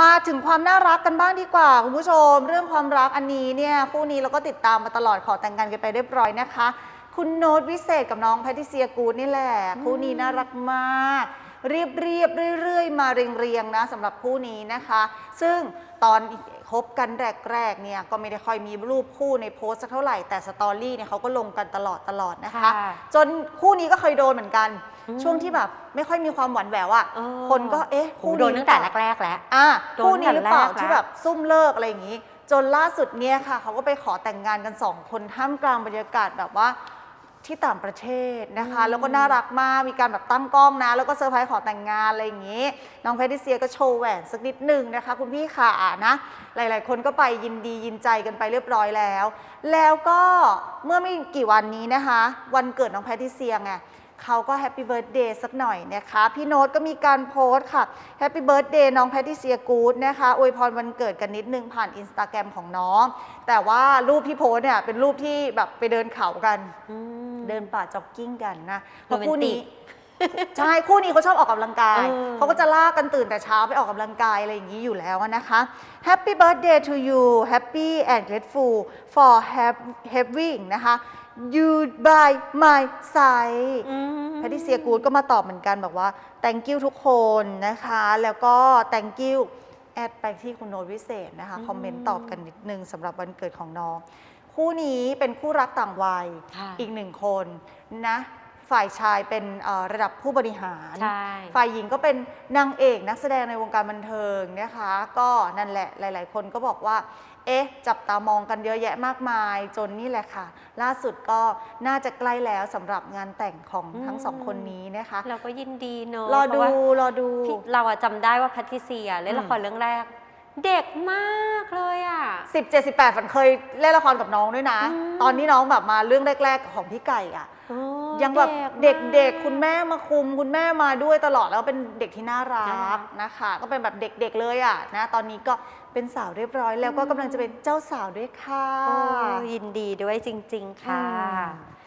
มาถึงความน่ารักกันบ้างดีกว่า คุณผู้ชม เรื่องความรักอันนี้เนี่ยคู่นี้เราก็ติดตามมาตลอดขอแต่งงานกันไปเรียบร้อยนะคะ คุณโน้ตวิเศษกับน้องแพทริเซียกูดนี่แหละ คู่นี้น่ารักมาก เรียบเรียบๆเรื่อยๆ มาเรียงๆนะสำหรับคู่นี้นะคะ ซึ่งตอนคบกันแรกๆเนี่ยก็ไม่ได้ค่อยมีรูปคู่ในโพสต์สักเท่าไหร่แต่สตอรี่เนี่ยเขาก็ลงกันตลอดตลอดนะคะค่ะจนคู่นี้ก็เคยโดนเหมือนกันอืมช่วงที่แบบไม่ค่อยมีความหวานแหววอะเออคนก็เอ๊ะโหคู่โดนนี้ตั้งแต่หรือเปล่าแรกๆแล้วอะโดนคู่นี้หรือเปล่าแต่แรกแล้วที่แบบซุ่มเลิกอะไรอย่างนี้ จนล่าสุดเนี่ยค่ะเขาก็ไปขอแต่งงานกันสองคนท่ามกลางบรรยากาศแบบว่า ที่ต่างประเทศนะคะ แล้วก็น่ารักมาก มีการแบบตั้งกล้องนะ แล้วก็เซอร์ไพรส์ขอแต่งงานอะไรอย่างนี้ น้องแพทริเซียก็โชว์แหวนสักนิดหนึ่งนะคะ คุณพี่ขานะ หลาย ๆ คนก็ไปยินดียินใจกันไปเรียบร้อยแล้ว แล้วก็เมื่อไม่กี่วันนี้นะคะ วันเกิดน้องแพทริเซียไงเขาก็แฮปปี้เบิร์ดเดย์สักหน่อยนะคะ พี่โน้ตก็มีการโพสต์ค่ะแฮปปี้เบิร์ดเดย์น้องแพทติเซียกูดนะคะอวยพรวันเกิดกันนิดนึงผ่านอินสตาแกรมของน้อง แต่ว่ารูปที่โพสต์เนี่ยเป็นรูปที่แบบไปเดินเขากันอืม เดินป่าจ็อกกิ้งกันนะเพโรราะแมนติกคู่นี้ใช่คู่นี้เขาชอบออกกำลังกายเออเขาก็จะลากกันตื่นแต่เช้าไปออกกำลังกายอะไรอย่างนี้อยู่แล้วนะคะ Happy birthday to you Happy and grateful for have- having นะคะ you by my side อืมแพทริเซียกูดก็มาตอบเหมือนกันบอกว่า thank you ทุกคนนะคะ แล้วก็ thank you แอดไปที่คุณโนตวิเศษนะคะอืมคอมเมนต์ตอบกันนิดนึงสำหรับวันเกิดของน้อง คู่นี้เป็นคู่รักต่างวัยค่ะอีกหนึ่งคนนะฝ่ายชายเป็นเอ่อระดับผู้บริหาร ใช่ ฝ่ายหญิงก็เป็นนางเอกนักแสดงในวงการบันเทิงนะคะ ก็นั่นแหละหลาย ๆ คนก็บอกว่า เอ๊ะ จับตามองกันเยอะแยะมากมาย จนนี่แหละค่ะ ล่าสุดก็น่าจะใกล้แล้วสำหรับงานแต่งของอืม ทั้งสองคนนี้นะคะ เราก็ยินดีเนอะรอเพดูราะว่ารอดู พี่เราอะจำได้ว่าแพทริเซียเล่นอืม ละครเรื่องแรก เด็กมากเลยอะ10 7 18ฝันเคยเล่นละครกับน้องด้วยนะ อืม ตอนนี้น้องแบบมาเรื่องแรก ๆ ของพี่ไก่อะโอ้ยังแบบมากเด็กๆ คุณแม่มาคุม คุณแม่มาด้วยตลอดแล้วก็เป็นเด็กที่น่ารัน่ารักกนะคะ ก็เป็นแบบเด็กๆเลยอะนะตอนนี้ก็เป็นสาวเรียบร้อย แล้วก็กำลังจะเป็นเจ้าสาวด้วยค่ะ โอ้ยินดีด้วยจริง ๆ ค่ะ อืม